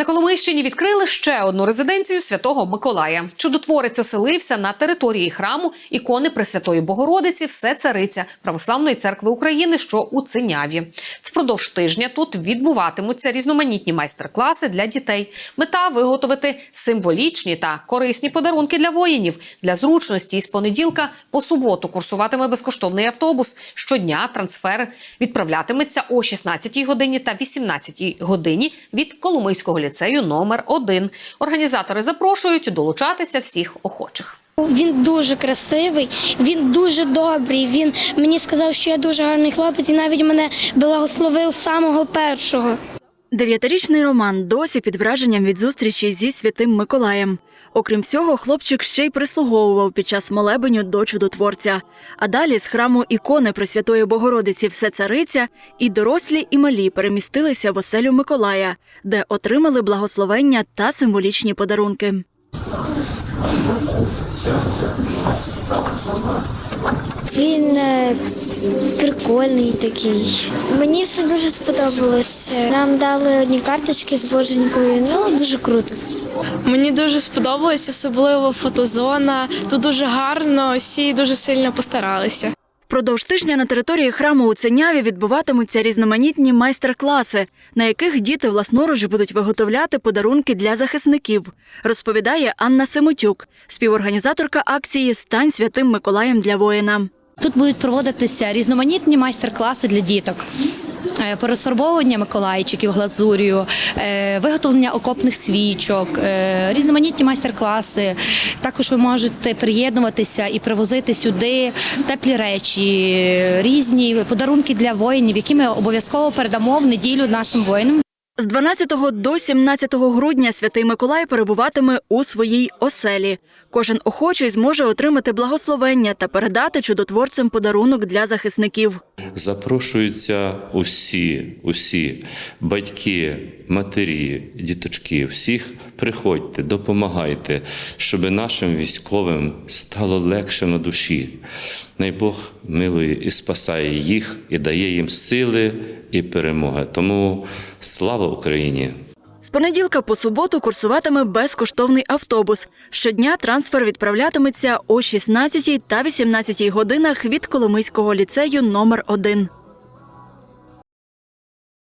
На Коломийщині відкрили ще одну резиденцію святого Миколая. Чудотворець оселився на території храму ікони Пресвятої Богородиці Все Цариця Православної церкви України, що у Циняві. Впродовж тижня тут відбуватимуться різноманітні майстер-класи для дітей. Мета виготовити символічні та корисні подарунки для воїнів. Для зручності із понеділка по суботу курсуватиме безкоштовний автобус. Щодня трансфер відправлятиметься о 16 годині та 18 годині від Коломийського ліцею номер 1 Організатори запрошують долучатися всіх охочих. Він дуже красивий, він дуже добрий. Він мені сказав, що я дуже гарний хлопець, і навіть мене благословив самого першого. Дев'ятирічний Роман досі під враженням від зустрічі зі святим Миколаєм. Окрім всього, хлопчик ще й прислуговував під час молебеню до чудотворця. А далі з храму ікони Пресвятої Богородиці Все Цариця і дорослі, і малі перемістилися в оселю Миколая, де отримали благословення та символічні подарунки. Він е, прикольний такий. Мені все дуже сподобалось. Нам дали одні карточки з боженькою. Ну дуже круто. Мені дуже сподобалось, особливо фотозона. Тут дуже гарно, всі дуже сильно постаралися. Впродовж тижня на території храму у Ценяві відбуватимуться різноманітні майстер-класи, на яких діти власноруч будуть виготовляти подарунки для захисників, розповідає Анна Семотюк, співорганізаторка акції Стань святим Миколаєм для воїна. Тут будуть проводитися різноманітні майстер-класи для діток. Е, по розфарбовування миколайчиків глазур'ю, е, виготовлення окопних свічок, е, різноманітні майстер-класи. Також ви можете приєднуватися і привозити сюди теплі речі, різні подарунки для воїнів, які ми обов'язково передамо в неділю нашим воїнам. З 12 до 17 грудня святий Миколай перебуватиме у своїй оселі. Кожен охочий зможе отримати благословення та передати чудотворцям подарунок для захисників. Запрошуються усі, усі батьки, матері, діточки, всіх приходьте, допомагайте, щоб нашим військовим стало легше на душі. Най Бог милує і спасає їх, і дає їм сили і перемоги. Тому слава Україні! З понеділка по суботу курсуватиме безкоштовний автобус. Щодня трансфер відправлятиметься о 16 та 18 годинах від Коломийського ліцею номер 1